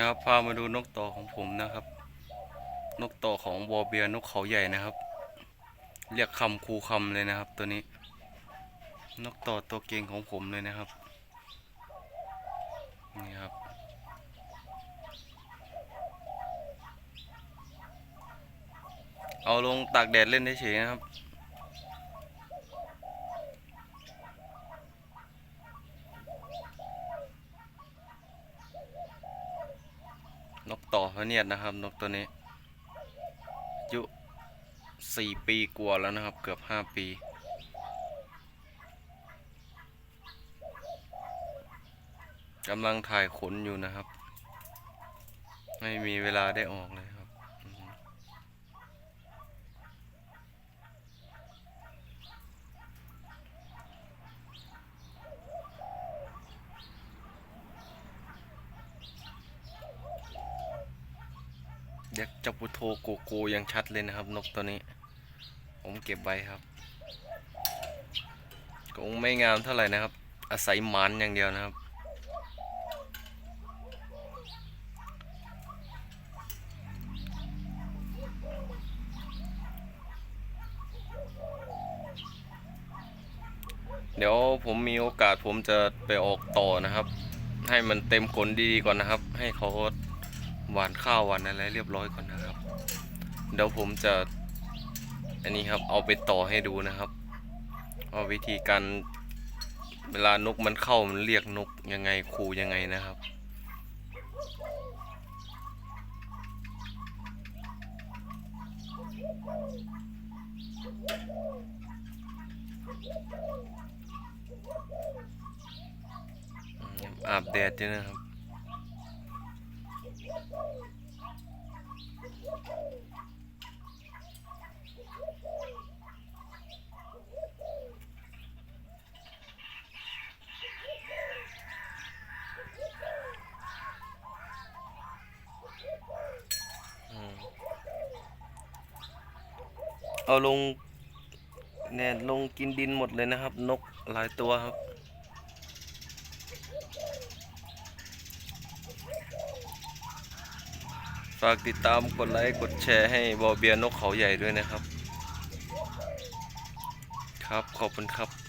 ครับพามาดูนกต่อของผมนะครับ นกต่อของวอเบียนกเขาใหญ่นะครับ เรียกคำคูคำเลยนะครับ ตัวนี้ นกต่อตัวเก่งของผมเลยนะครับนี่ครับเอาลงตากแดดเล่นเฉยๆนะครับ นกต่อพเนียดนะครับ นกตัวนี้อายุสี่ปีกว่าแล้วนะครับ เกือบห้าปี กำลังถ่ายขนอยู่นะครับ ไม่มีเวลาได้ออกเลยครับอือฮึ เด็กจับปุโทโกโกยังชัดเลยนะครับ นกตัวนี้ ผมเก็บไว้ครับคงไม่งามเท่าไหร่นะครับ อาศัยหมันอย่างเดียวนะครับ เดี๋ยวผมมีโอกาสผมจะไปออกต่อนะครับ ให้มันเต็มขนดีๆก่อนนะครับ ให้เขา หวานข้าวหวานอะไรเรียบร้อยก่อนนะครับ เดี๋ยวผมจะอันนี้ครับเอาไปต่อให้ดูนะครับว่าวิธีการเวลานกมันเข้ามันเรียกนกยังไงขู่ยังไงนะครับอืมอาบแดดด้วยนะครับ อืม เอาลงเนี่ยลงกินดินหมดเลยนะครับ นกหลายตัวครับ ฝากติดตามกดไลค์กดแชร์ให้บอเบียนกเขาใหญ่ด้วยนะครับ ครับขอบคุณครับ